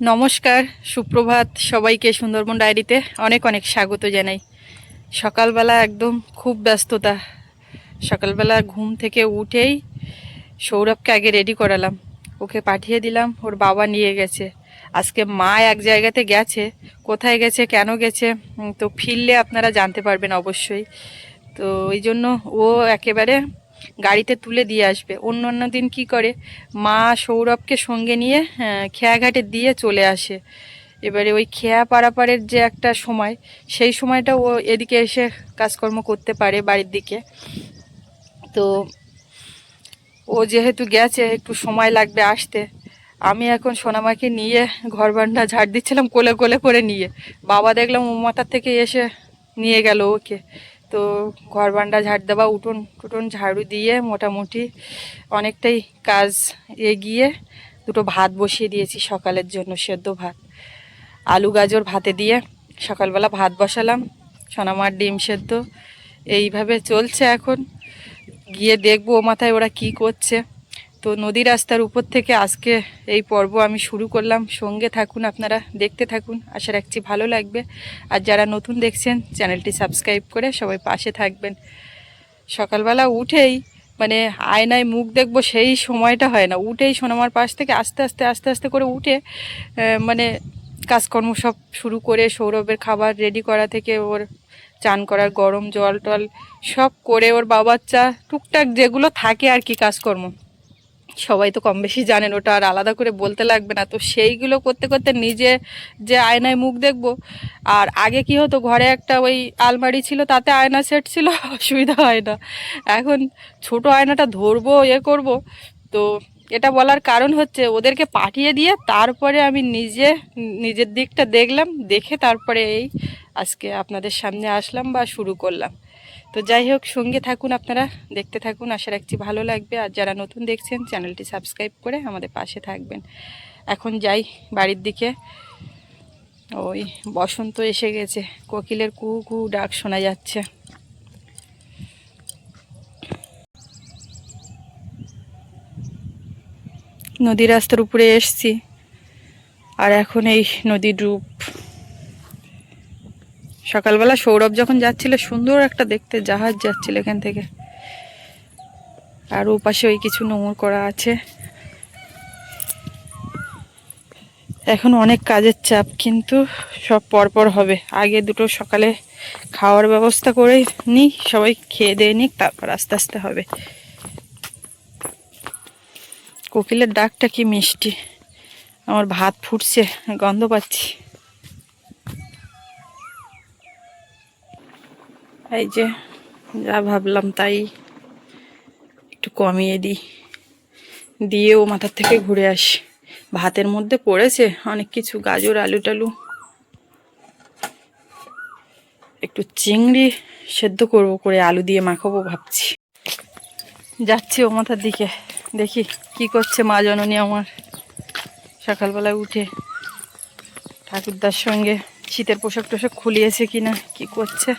নমস্কার, সুপ্রভাত সবাইকে সুন্দরবন ডায়েরিতে অনেক অনেক স্বাগত জানাই। সকালবেলা একদম খুব ব্যস্ততা। সকালবেলা ঘুম থেকে উঠেই সৌরভকে আগে রেডি করালাম। ওকে পাঠিয়ে দিলাম, ওর বাবা নিয়ে গেছে। আজকে মা এক জায়গাতে গেছে, কোথায় গেছে, কেন গেছে তো ফিরলে আপনারা জানতে পারবেন অবশ্যই। তো ওই জন্য ও একেবারে গাড়িতে তুলে দিয়ে আসবে। অন্য অন্য দিন কি করে? মা সৌরভকে সঙ্গে নিয়ে আহ, খেয়াঘাটে দিয়ে চলে আসে। এবারে ওই খেয়া পারাপারের যে একটা সময় সেই সময়টা ও এদিকে এসে কাজকর্ম করতে পারে বাড়ির দিকে। তো ও যেহেতু গেছে একটু সময় লাগবে আসতে। আমি এখন সোনামাকে নিয়ে ঘর বান্ডা ঝাড় দিচ্ছিলাম কোলে কোলে করে নিয়ে। বাবা দেখলাম ও মাথার থেকে এসে নিয়ে গেল ওকে। তো ঘর বান্ডা ঝাড় দেওয়া, উঠোন টুটন ঝাড়ু দিয়ে মোটামুটি অনেকটাই কাজ এগিয়ে দুটো ভাত বসিয়ে দিয়েছি সকালের জন্য, সেদ্ধ ভাত। আলু, গাজর ভাতে দিয়ে সকালবেলা ভাত বসালাম, সোনামার ডিম সেদ্ধ। এইভাবে চলছে এখন। গিয়ে দেখব ও মাথায় ওরা কি করছে। তো নদী রাস্তার উপর থেকে আজকে এই পর্ব আমি শুরু করলাম। সঙ্গে থাকুন আপনারা, দেখতে থাকুন। আশা রাখছি ভালো লাগবে। আর যারা নতুন দেখছেন, চ্যানেলটি সাবস্ক্রাইব করে সবাই পাশে থাকবেন। সকালবেলা উঠেই মানে আয়নায় মুখ দেখব, সেই সময়টা হয় না। উঠেই সোনামার পাশ থেকে আস্তে আস্তে আস্তে আস্তে করে উঠে মানে কাজকর্ম সব শুরু করে সৌরভের খাবার রেডি করা থেকে ওর চান করার গরম জল টল সব করে ওর বাবার চা, টুকটাক যেগুলো থাকে আর কি কাজকর্ম। সবাই তো কম বেশি জানেন, ওটা আর আলাদা করে বলতে লাগবে না। তো সেইগুলো করতে করতে নিজে যে আয়নায় মুখ দেখব, আর আগে কি হতো, ঘরে একটা ওই আলমারি ছিল, তাতে আয়না সেট ছিল, অসুবিধা হয় না। এখন ছোট আয়নাটা ধরবো, এ করব। তো এটা বলার কারণ হচ্ছে, ওদেরকে পাঠিয়ে দিয়ে তারপরে আমি নিজে, নিজের দিকটা দেখলাম, দেখে তারপরে এই আজকে আপনাদের সামনে আসলাম বা শুরু করলাম। তো যাই হোক, সঙ্গে থাকুন আপনারা, দেখতে থাকুন, আশা রাখছি ভালো লাগবে। আর যারা নতুন দেখছেন, চ্যানেলটি সাবস্ক্রাইব করে আমাদের পাশে থাকবেন। এখন যাই বাড়ির দিকে। ওই বসন্ত এসে গেছে, কোকিলের কু কু ডাক শোনা যাচ্ছে। নদী রাস্তার উপরে এসছি। আর এখন এই নদীর রূপ। সকালবেলা সৌরভ যখন যাচ্ছিল, সুন্দর একটা দেখতে জাহাজ যাচ্ছিল এখান থেকে। আর ওপাশে ওই কিছু নোংর করা আছে। এখন অনেক কাজের চাপ, কিন্তু সব পরপর হবে। আগে দুটো সকালে খাওয়ার ব্যবস্থা করে নিই সবাই খেয়ে দিয়ে নিক, তারপর আস্তে আস্তে হবে। কোকিলের ডাকটা কি মিষ্টি। আমার ভাত ফুটছে, গন্ধ পাচ্ছি। এই যে, যা ভাবলাম তাই একটু কমিয়ে দিই। দিয়ে ও মাথার থেকে ঘুরে আসি। ভাতের মধ্যে পড়েছে অনেক কিছু, গাজর, আলু টালু। একটু চিংড়ি সেদ্ধ করব, করে আলু দিয়ে মাখাবো ভাবছি। যাচ্ছি ও মাথার দিকে। দেখি কি করছে মা জননী আমার। সকালবেলায় উঠে ঠাকুরদার সঙ্গে শীতের পোশাক টোশাক খুলিয়েছে কিনা, কি করছে?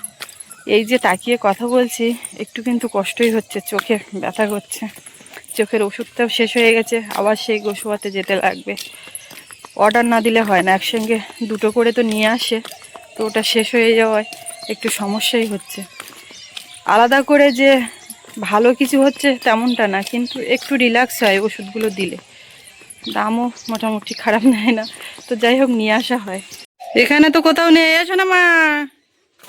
এই যে তাকিয়ে কথা বলছি, একটু কিন্তু কষ্টই হচ্ছে, চোখে ব্যথা করছে। চোখের ওষুধটাও শেষ হয়ে গেছে, আবার সেই গোসুয়াতে যেতে লাগবে। অর্ডার না দিলে হয় না, একসঙ্গে দুটো করে তো নিয়ে আসে, তো ওটা শেষ হয়ে যাওয়ায় একটু সমস্যাই হচ্ছে। আলাদা করে যে ভালো কিছু হচ্ছে তেমনটা না, কিন্তু একটু রিল্যাক্স হয় ওষুধগুলো দিলে। দামও মোটামুটি খারাপ নেয় না, তো যাই হোক নিয়ে আসা হয়। এখানে তো কোথাও নিয়ে এসো না মা।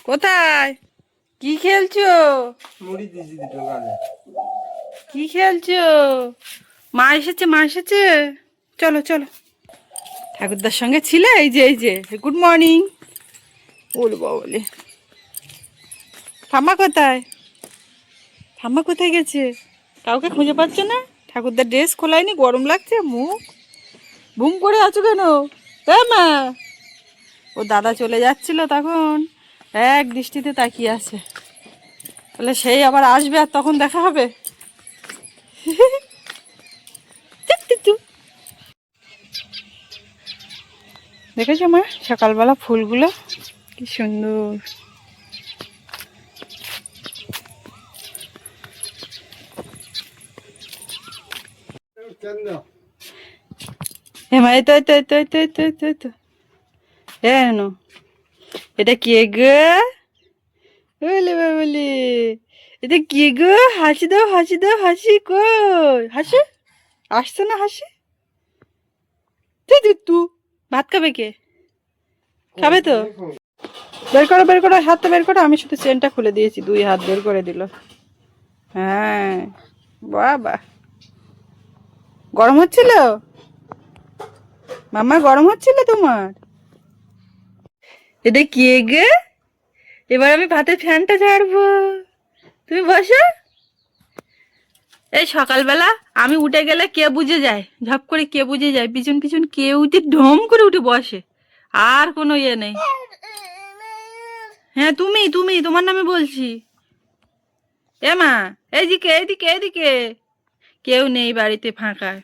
কোথায়? কি খেলছো? মুড়ি দিয়েছি দুটো গালে। কি খেলছো? মা এসেছে মা এসেছে। চলো চলো। ঠাকুরদার সঙ্গে ছিলে? এই যে এই যে। গুড মর্নিং বলব বলে। ঠাম্মা কোথায়? ঠাম্মা কোথায় গেছে? কাউকে খুঁজে পাচ্ছ না? ঠাকুরদার ড্রেস খোলায়নি গরম লাগছে মুখ। বুম করে আছো কেন? হ্যাঁ মা! ও দাদা চলে যাচ্ছিল তখন। এক দৃষ্টিতে তাকিয়ে আছে। তাহলে সেই আবার আসবে আর তখন দেখা হবে? দেখেছ মা, সকালবেলা ফুলগুলো? কি সুন্দর। হ্যাঁ মা, এই তো এই তো এই তো এই তো এই তো এই তো এটা কে গো? বলে বলে এটা কি গো? হাসি দাও হাসি দাও, হাসি কই? হাসি? আসছে না হাসি? তু ভাত খাবে কে? খাবে তো? বের করো বের করো, হাতটা বের করো, আমি শুধু চেনটা খুলে দিয়েছি, দুই হাত বের করে দিল। হ্যাঁ বাবা। গরম হচ্ছিল? মামা গরম হচ্ছিল তোমার? এটা কে গে এবার আমি ভাতের ফ্যানটা ঝাড়বো। তুমি বসো। এই সকালবেলা আমি উঠে গেলে কে বুঝে যায়? ঝপ করে কে বুঝে যায়? পিছন পিছন কে উঠে ঢম করে উঠে বসে। আর কোনো ইয়ে নেই। হ্যাঁ তুমি তুমি, তোমার নামে বলছি। এ মা, এইদিকে এইদিকে এইদিকে। কেউ নেই বাড়িতে ফাঁকা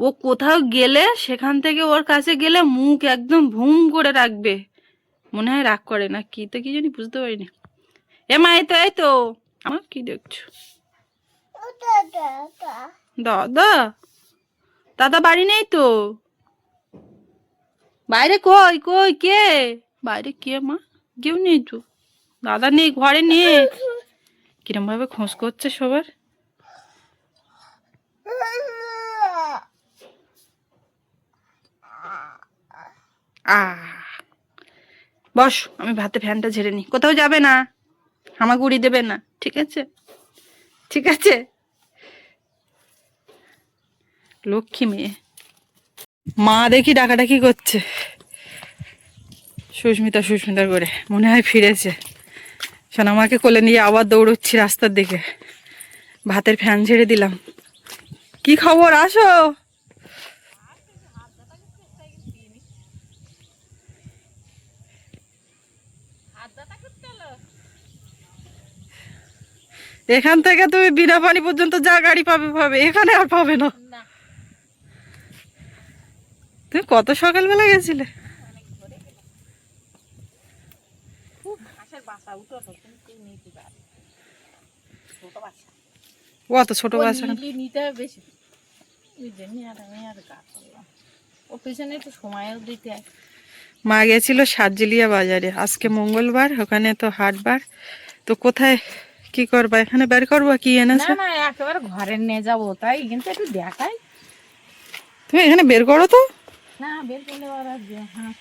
ও কোথাও গেলে, সেখান থেকে ওর কাছে গেলে মুখ একদম ভুম করে রাখবে। মনে হয় রাগ করে না কি তো কি জানি বুঝতে পারিনি। এ মা, এই তো এই তো। আমার কি দেখছ? দাদা দাদা বাড়ি নেই তো? বাইরে কই কই, কে? বাইরে কে মা? কেউ নেই তো? দাদা নেই, ঘরে নেই। কিরম ভাবে খোঁজ করছে সবার? আহ। বস, আমি ভাতে ফ্যানটা ঝেড়ে নি কোথাও যাবে না। উড়ি দেবে না। ঠিক আছে? ঠিক আছে? লক্ষ্মী মেয়ে। মা দেখি ডাকাডাকি করছে। সুস্মিতা সুস্মিতা করে। মনে হয় ফিরেছে। সোনামাকে কোলে নিয়ে আবার দৌড়চ্ছি রাস্তার দিকে। ভাতের ফ্যান ঝেড়ে দিলাম। কি খবর? আসো। এখান থেকে তুমি বিনা পানি পর্যন্ত যা গাড়ি পাবে পাবে। এখানে আর পাবে না। তুমি কত সকালবেলা গেছিলে? অত ছোট। নিতে বেশি। ও পেছনে একটু সময়ও দিতে মা গেছিল সাতজিলিয়া বাজারে। আজকে মঙ্গলবার ওখানে তো হাটবার। তো কোথায় কি করবা? এখানে বের করবা কি এনেছে? না একেবারে ঘরে নিয়ে যাব তাই কিন্তু একটু দেখাই। তুমি এখানে বের করো তো। না বের করলে ওরা হ্যাঁ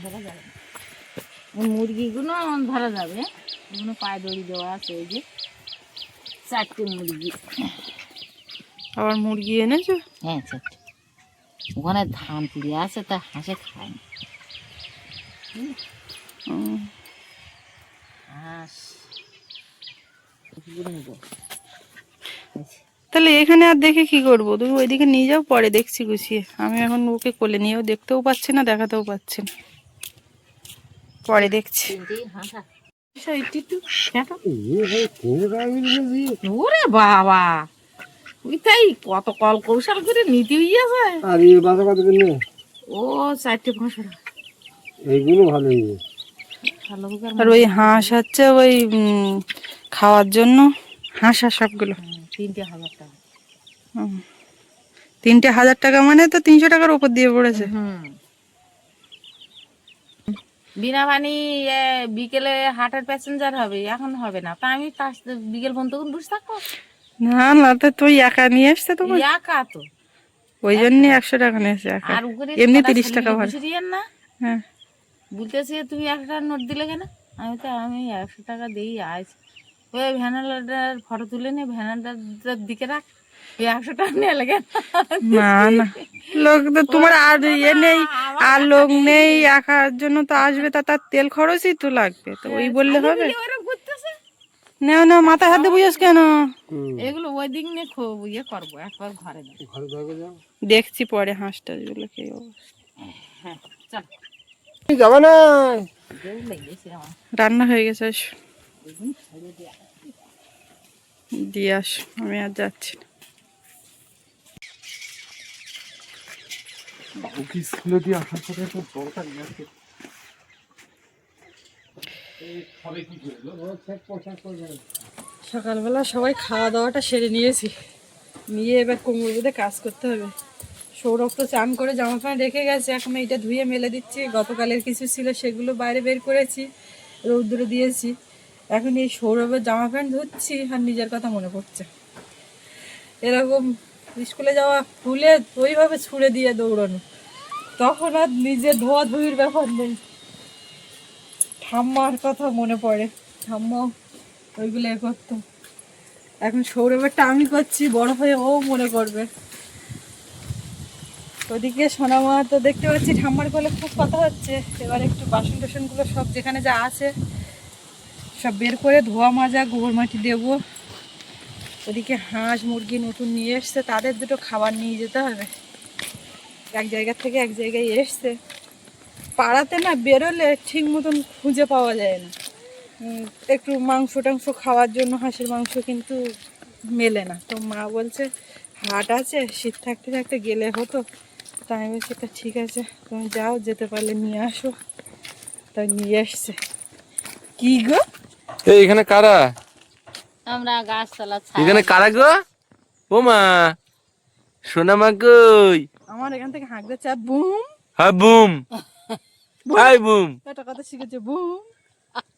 ধরা যাবে মুরগিগুলো ধরা যাবে। ওগুলো পায়ে দড়ি দেওয়া আছে ওই যে চারটে মুরগি। আবার মুরগি এনেছো? হ্যাঁ চারটে। ওখানে ধান পুড়ে আছে তা হাঁসে খায় না। হাঁস। তাহলে এখানে আর দেখে কি করব? তুমি ওইদিকে নিয়ে যাও পরে দেখছি গুছিয়ে। আমি এখন ওকে কোলে নিয়েও দেখতেও পাচ্ছি না দেখাতেও পাচ্ছি না। পরে দেখছি। ওরে ওরে বাবা! তুই তাই কত কল কৌশল করে নিতে হইয়াছে আর এই বাসা কত ও চারটে পাঁচশো এইগুলো ভালো আর ওই হাঁস হচ্ছে ওই খাওয়ার জন্য। হাঁস আর সবগুলো। তিনটে হাজার টাকা। তিনটে হাজার টাকা মানে তো তিনশো টাকার উপর দিয়ে পড়েছে। বিনা পানি বিকেলে হাটের প্যাসেঞ্জার হবে এখন হবে না। তা আমি বিকেল পর্যন্ত বসে থাকব? না না তো তুই একা নিয়ে আসছে তোমার একা তো? ওই জন্য একশো টাকা নিয়েছে আর এমনি তিরিশ টাকা ভাড়া। না? হ্যাঁ। বলতেছি তুমি একটা নোট দিলে কেন? আমি তো আমি একশো টাকা দিই আজ ওই ভ্যানালাটার ফটো তুলে নে ভ্যানালাটার দিকে রাখ। ওই একশো টাকা নিয়ে লাগে না না। লোক তো তোমার আর ইয়ে নেই আর লোক নেই। একার জন্য তো আসবে তা তার তেল খরচই তো লাগবে তো ওই বললে হবে। ঘুরতেছে না না মাথায় হাতে বুঝেছ কেন? এগুলো ওই দিক নিয়ে খুব ইয়ে করব একবার ঘরে দেখছি পরে হাঁসটা গুলো কি অবস্থা। হ্যাঁ চল। যাবে না? রান্না হয়ে গেছে দিয়ে আস আমি আর যাচ্ছি না। স্কুলে দিয়ে আসার পরে তো দরকার নেই সকালবেলা সবাই খাওয়া দাওয়াটা সেরে নিয়েছি। নিয়ে এবার কোমর বেঁধে কাজ করতে হবে। সৌরভ তো চান করে জামা প্যান্ট রেখে গেছে। এখন এইটা ধুয়ে মেলে দিচ্ছি। গতকালের কিছু ছিল সেগুলো বাইরে বের করেছি, রৌদ্রে দিয়েছি। এখন এই সৌরভের জামা প্যান্ট ধুচ্ছি আর নিজের কথা মনে পড়ছে। এরকম স্কুলে যাওয়া ফুলে ওইভাবে ছুঁড়ে দিয়ে দৌড়ানো। তখন আর নিজের ধোয়া ধুয়ির ব্যাপার নেই। ঠাম্মার কথা মনে পড়ে। ঠাম্মা ওইগুলো এ করতো। এখন সৌরভেরটা আমি করছি, বড় হয়ে ও মনে করবে। ওদিকে সোনামা তো দেখতে পাচ্ছি ঠাম্মার কোলে খুব কথা হচ্ছে। এবার একটু বাসন টাসনগুলো সব যেখানে যা আছে, সব বের করে ধোয়া মাজা, গোবর মাটি দেবো। ওদিকে হাঁস, মুরগি নতুন নিয়ে এসছে, তাদের দুটো খাবার নিয়ে যেতে হবে। এক জায়গা থেকে এক জায়গায় এসছে। পাড়াতে না বেরোলে ঠিক মতন খুঁজে পাওয়া যায় না। একটু মাংস টাংস খাওয়ার জন্য হাঁসের মাংস কিন্তু মেলে না। তো মা বলছে, হাট আছে, শীত থাকতে থাকতে গেলে হতো। তাই আমি বলছি তা ঠিক আছে তুমি যাও যেতে পারলে নিয়ে আসো। তাই নিয়ে আসছে। কি গো? এই এখানে কারা? আমরা গাছতলা এখানে কারা গো? ও মা সোনা মা কই? আমার এখান থেকে হাঁকতে চা বুম। হ্যাঁ বুম। High broom. একটা কথা শিখেছে বুম।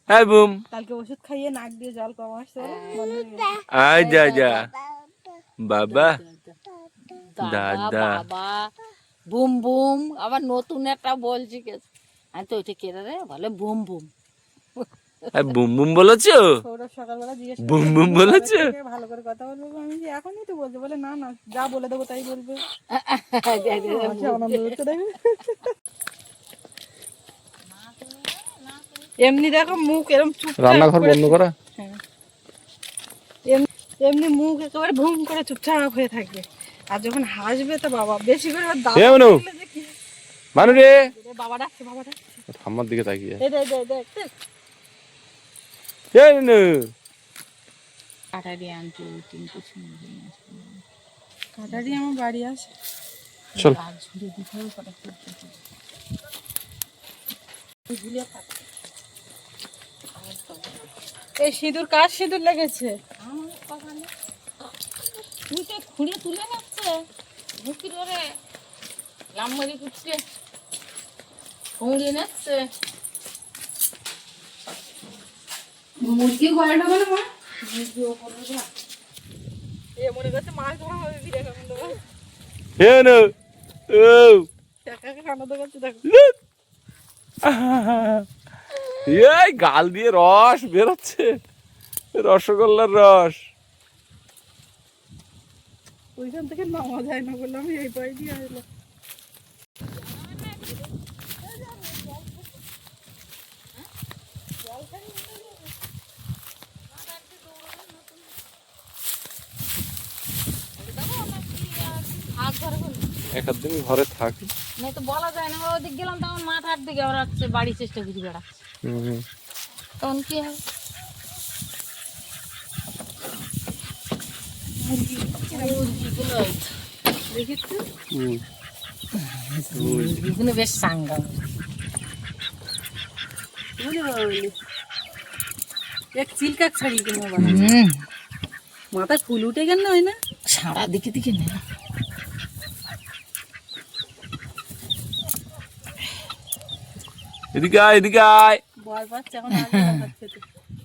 High broom. কালকে ওষুধ খাইয়ে নাক দিয়ে জল কম আসছে গেছে। আয় যা যা। বাবা। দাদা। বুম বুম আবার নতুন একটা বলছি কে আমি তো ওইটা কেটে রে বলে বুম বুম। বুম বুম বলেছ? সৌরভ সকালবেলা জিজ্ঞেস বুম বুম বলেছে? "বাবা থেকে ভালো করে কথা বলব? আমি যে এখনই তো বলছে। বলে না না যা বলে দেবো তাই বলবে। এমনি দেখো মুখ এরকম চুপ রান্নাঘর বন্ধ করা? এমনি মুখ একেবারে ভুম করে চুপচাপ হয়ে থাকবে। আর যখন হাসবে তো বাবা বেশি করে এ মানু। মানু রে। বাবা ডাকছে বাবা ডাকছে। ঠাম্মার দিকে তাকিয়ে। এই দেখ দেখ দেখ দেখ। এ মানু। কাটারি আনছি তিন কিছু কাটারি আমার বাড়ি আসে চল। দিতে হবে কটা। এই সিঁদুর কার সিঁদুর লেগেছে? আমার কথা খুঁড়ে তুলে নিচ্ছে। ওরে লাম্বারি কুচকে খুঁড়িয়ে নিচ্ছে। মুরগি ঘরে এ মনে করছে মাছ ধরা হবে বিরে ও দেখো। এই গাল দিয়ে রস বেরোচ্ছে। রসগোল্লার রস। ওইখান থেকে নামা যায় না বললাম এই পাই দিয়ে বলি এক আধ দিন ঘরে থাকি। না তো বলা যায় না ওদিক গেলাম তখন মাথার দিকে ওরা হচ্ছে বাড়ি চেষ্টা করে বেড়া তখন কি হবে বেশ সাঙ্গা। বুঝলি এক চিলকাক ছাড়ি কেন মাথায় ফুল উঠে গেল না হয় না? সারা দিকে দিকে নেই এদিকে আয় এদিকে আয়। না।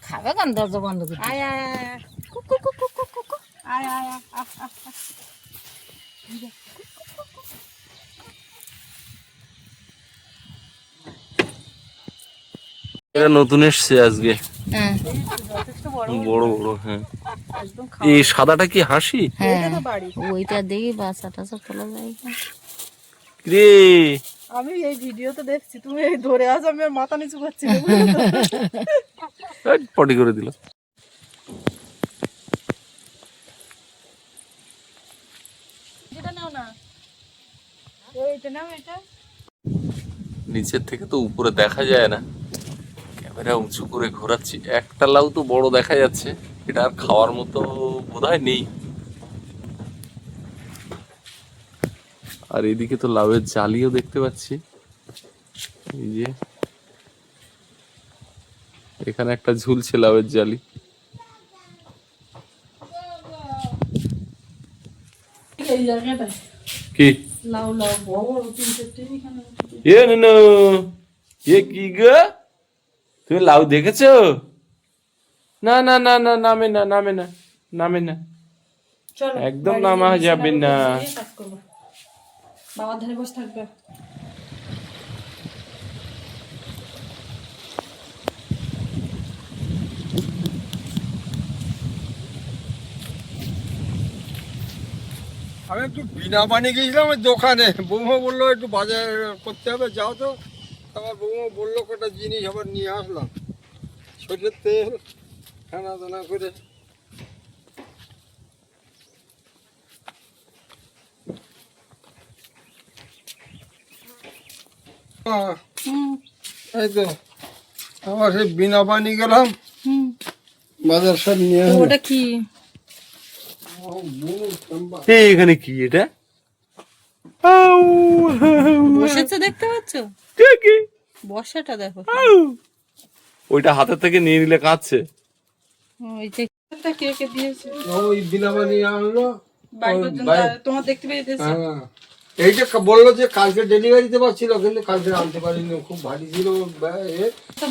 খাবে কেন দরজা বন্ধ করে আয় আয় আয় আয় কুক, কুক, কুক, কুক, কুক, কুক। আয় আয়। এটা নতুন এসছে আজকে। হ্যাঁ। বড় বড় বড় হ্যাঁ। এই সাদাটা কি হাসি? হ্যাঁ। খাওয়া তো বাড়ি। ওইটা দেখি বাসা টাসা তোলা যায় রে আমি এই ভিডিওতে দেখছি তুমি এই ধরে আস আমি আর মাথা নিচু করছি না, পটি করে দিল এটা নাও না এইটা নাও এটা নিচের থেকে তো উপরে দেখা যায় না। ক্যামেরা উঁচু করে ঘোরাচ্ছি। একটা লাউ তো বড় দেখা যাচ্ছে। এটা আর খাওয়ার মতো বোধহয় নেই। আর এদিকে তো লাউয়ের জালিও দেখতে পাচ্ছি। এই যে। এখানে একটা ঝুলছে লাউয়ের জালি। কি? লাউ লাউ বড় বড় এখানে এ এ কি গো? তুমি লাউ দেখেছ? না না না না নামে না নামে না নামে না। একদম নামা যাবে না। বাবার ধারে বসে থাকবে। আমি একটু বিনা পানি গিয়েছিলাম ওই দোকানে। বৌমা বলল একটু বাজার করতে হবে যাও তো। আমার বৌমা বলল কটা জিনিস আবার নিয়ে আসলাম। শরীরের তেল খানা দানা করে এই তো আবার সেই বিনা পানি গেলাম। বাজার সব নিয়ে ওটা কি ও, বুনুর চাম্বা। এই এখানে কি এটা? বসেছে দেখতে পাচ্ছ? বর্ষাটা দেখো। ওইটা হাতের থেকে নিয়ে নিলে কাঁদছে। ওই যে কে কে দিয়েছে? ওই বিনা আনলো। বাড়ি ওই পর্যন্ত বাড়ি- তোমার দেখতে পেয়ে হ্যাঁ। এইটা বলল যে কালকে ডেলিভারিতে পারছিল কিন্তু কালকে আনতে পারিনি। খুব ভারী ছিল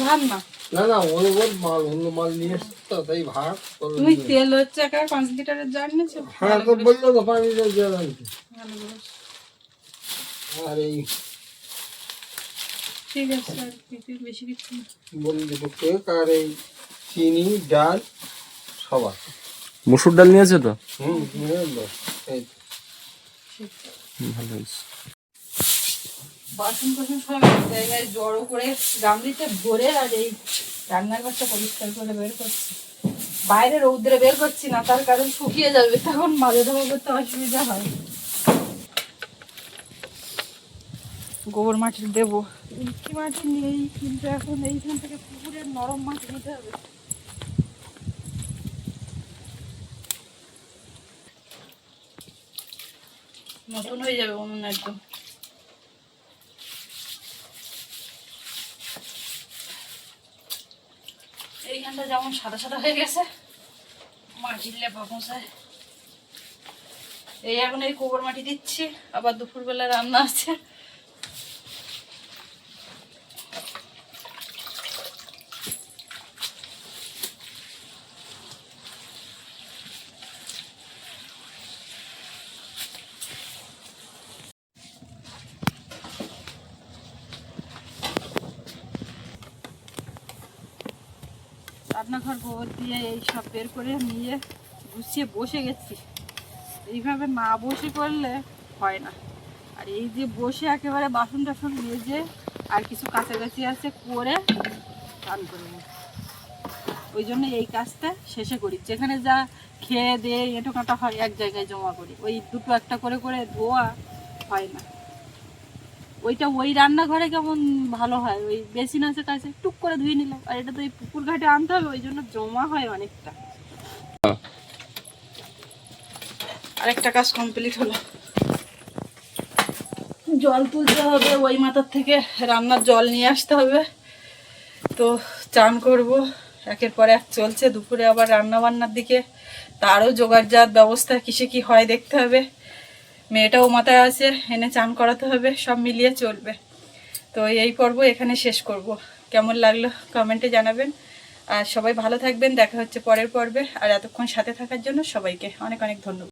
ভাব না? না না ওর ওর মাল অন্য মাল নিয়ে এসছে তো, তাই ভাগ তুমি তেল হচ্ছে একা পাঁচ লিটারের জার নিয়েছো? হ্যাঁ তো বলল তো পানি দিয়ে জল আনতে। আর এই ঠিক আছে আর বেশি কিছু বলি দেখো কেক আর এই চিনি ডাল সবার মুসুর ডাল নিয়েছে তো? হুম। এই। ভালো হয়েছে। বাসন কোসন সব এক জায়গায় জড়ো করে গামলিতে ভরে আর এই রান্নাঘরটা পরিষ্কার করে বের করছি। বাইরে রৌদ্রে বের করছি না তার কারণ শুকিয়ে যাবে তখন মাঝে ধোয়া করতে অসুবিধা হয়। গোবর মাটি দেবো। মাটি নেই কিন্তু এখন এইখান থেকে পুকুরের নরম মাটি নিতে হবে। নতুন হয়ে যাবে উনুন একদম। এইখানটা যেমন সাদা সাদা হয়ে গেছে, মাটির লেপা এই এখন এই কোবর মাটি দিচ্ছি, আবার দুপুরবেলা রান্না আছে। রান্নাঘর গোবর দিয়ে এই সব বের করে নিয়ে গুছিয়ে বসে গেছি। এইভাবে না বসে করলে হয় না। আর এই যে বসে একেবারে বাসন টাসন মেজে আর কিছু কাছাকাছি আছে করে স্নান করব ওই জন্য এই কাজটা শেষে করি। যেখানে যা খেয়ে দিয়ে এঁটো কাটা হয় এক জায়গায় জমা করি। ওই দুটো একটা করে করে ধোয়া হয় না। ওইটা ওই রান্নাঘরে কেমন ভালো হয়? ওই বেসিন আছে কাছে টুক করে ধুয়ে নিলাম। আর এটা তো এই পুকুর ঘাটে আনতে হবে, ওই জন্য জমা হয় অনেকটা। আরেকটা কাজ কমপ্লিট হলো। জল তুলতে হবে, ওই মাথার থেকে রান্নার জল নিয়ে আসতে হবে। তো চান করব, একের পর এক চলছে। দুপুরে আবার রান্না বান্নার দিকে তারও জোগাড়জাত ব্যবস্থা কিসে কি হয় দেখতে হবে। মেয়েটাও মাথায় আছে, এনে চান করাতে হবে, সব মিলিয়ে চলবে। তো এই পর্ব এখানে শেষ করব। কেমন লাগল কমেন্টে জানাবেন। আর সবাই ভালো থাকবেন, দেখা হচ্ছে পরের পর্বে। আর এতক্ষণ সাথে থাকার জন্য সবাইকে অনেক অনেক ধন্যবাদ।